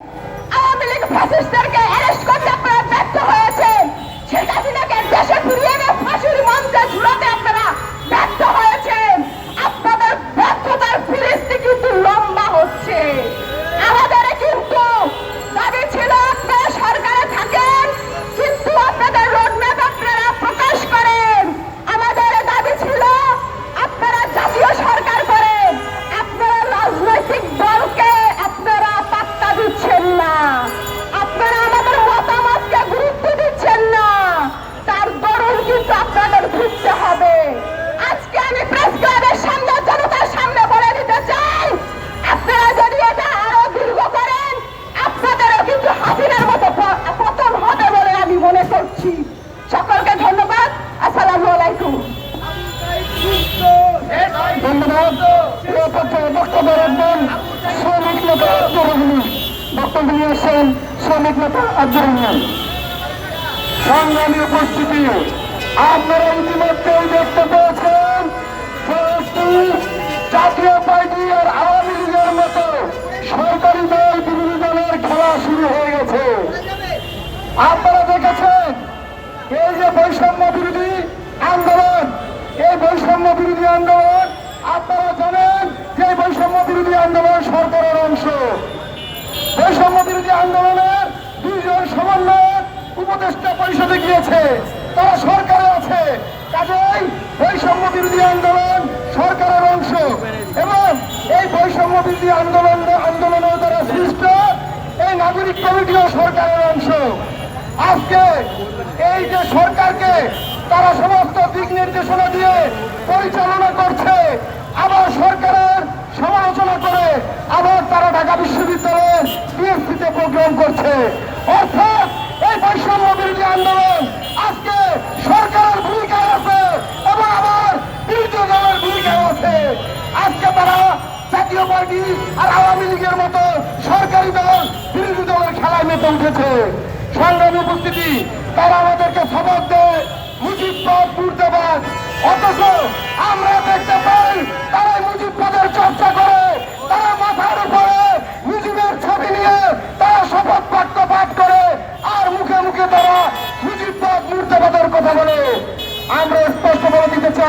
Awami League ফ্যাসিস্টদেরকে arrest করতে আপনারা ব্যর্থ হয়েছেন শেখ হাসিনাকে দেশে ফিরিয়ে ফাঁসির মঞ্চে ঝুলাতে শ্রমিক শ্রমিক সংগ্রামী উপস্থিতি, আপনারা দেখতে পেয়েছেন জাতীয় পার্টি আর আওয়ামী লীগের মতো সরকারি দল বিরোধী দলের খেলা শুরু হয়ে গেছে। আপনারা দেখেছেন, এই যে বৈষম্য বিরোধী আন্দোলন, এই বৈষম্য বিরোধী আন্দোলন আপনারা জানেন যে বৈষম্য বিরোধী আন্দোলন সরকারের অংশ। বৈষম্য বিরোধী আন্দোলনের দুইজন সমন্বয়ক উপদেষ্টা পরিষদে গিয়েছে। তারা সরকারে আছে। কাজেই বৈষম্য বিরোধী আন্দোলন সরকারের অংশ। এবং এই বৈষম্য বিরোধী আন্দোলন আন্দোলনের দ্বারা সৃষ্ট এই নাগরিক কমিটিও সরকারের অংশ। আজকে এই যে সরকারকে তারা সমস্ত দিক নির্দেশনা দিয়ে পরিচালনা করছে আবার সরকারের সমালোচনা করে আবার তারা ঢাকা বিশ্ববিদ্যালয়ে বিএসপিতে প্রোগ্রাম করছে। অর্থাৎ এই বৈষম্য বিরোধী আন্দোলন আজকে সরকারের ভূমিকায় আছে এবং আবার বিরোধী দলের ভূমিকায় আছে। আজকে তারা জাতীয় পার্টি আর আওয়ামী লীগের মতো সরকারি দল বিরোধী দলের খেলায় মেতে উঠেছে। সংগ্রামী উপস্থিতি, তারা আমাদেরকে সবক দেয় মুজিববাদ মুর্দাবাদ, অথচ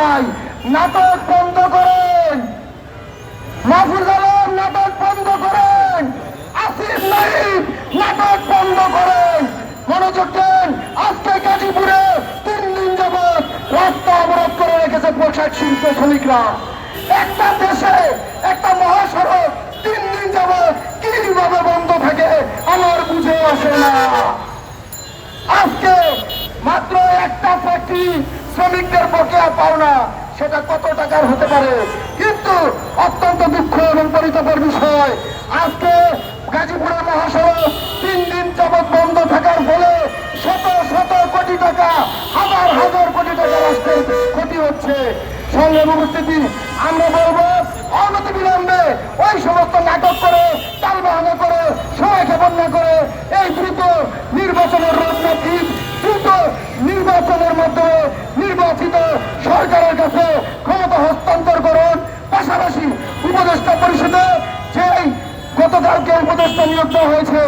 চাই নাটক বন্ধ করেন। মাহফুজ আলম, নাটক বন্ধ করেন। আসিফ নাইব নাটক বন্ধ করেন। মনোযোগ দেন। আজকে গাজীপুরে তিন দিন যাবৎ রাস্তা অবরোধ করে রেখেছে পোশাক শিল্প শ্রমিকরা। একটা দেশে, একটা মহাসড়ক তিন দিন যাবৎ কীভাবে বন্ধ থাকে আমার বুঝে আসে না। আজকে মাত্র একটা ফ্যাক্টরি শ্রমিকদের বকেয়া পাওনা, সেটা কত টাকার হতে পারে? কিন্তু অত্যন্ত দুঃখ এবং পরিতাপের বিষয়। আজকে গাজীপুরের মহাসড়ক তিন দিন যাবৎ বন্ধ থাকার ফলে শত শত কোটি টাকা, হাজার হাজার কোটি টাকা রাষ্ট্রের ক্ষতি হচ্ছে। সঙ্গে উপস্থিতি, আমরা বলব অনতি বিলম্বে ওই সমস্ত নাটক করে, তাল বাহানা করে সময় ক্ষেপণ না করে উপদেষ্টা নিয়োগ দেওয়া হয়েছে।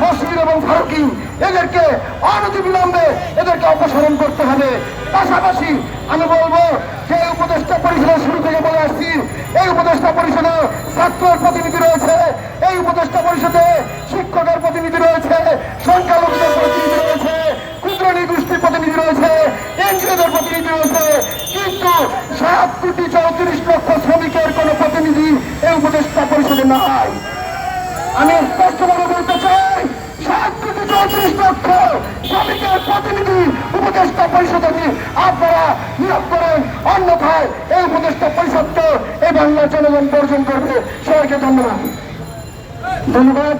বসির এবং ফারুকি, এদেরকে বিলম্বে এদেরকে অপসারণ করতে হবে। পাশাপাশি আমি বলব যে উপদেষ্টা পরিষদের শুরু থেকে বলে আসছি, এই উপদেষ্টা পরিষদে ছাত্রের প্রতিনিধি রয়েছে, এই উপদেষ্টা পরিষদে শিক্ষকের প্রতিনিধি রয়েছে, সংখ্যালঘুদের প্রতিনিধি রয়েছে ক্ষুদ্র নিগোষ্ঠীর প্রতিনিধি রয়েছে, এনজিওদের প্রতিনিধি রয়েছে, কিন্তু সাত কোটি চৌত্রিশ লক্ষ শ্রমিকের কোনো প্রতিনিধি এই উপদেষ্টা পরিষদে নাই। স্পষ্টভাবে বলতে চাই সাত শ্রমিকের প্রতিনিধি উপদেষ্টা পরিষদে আপনারা নিয়োগ করেন, অন্যথায় এই উপদেষ্টা পরিষদকে এই বাংলার জনগণ বর্জন করবে। সবাইকে ধন্যবাদ। ধন্যবাদ।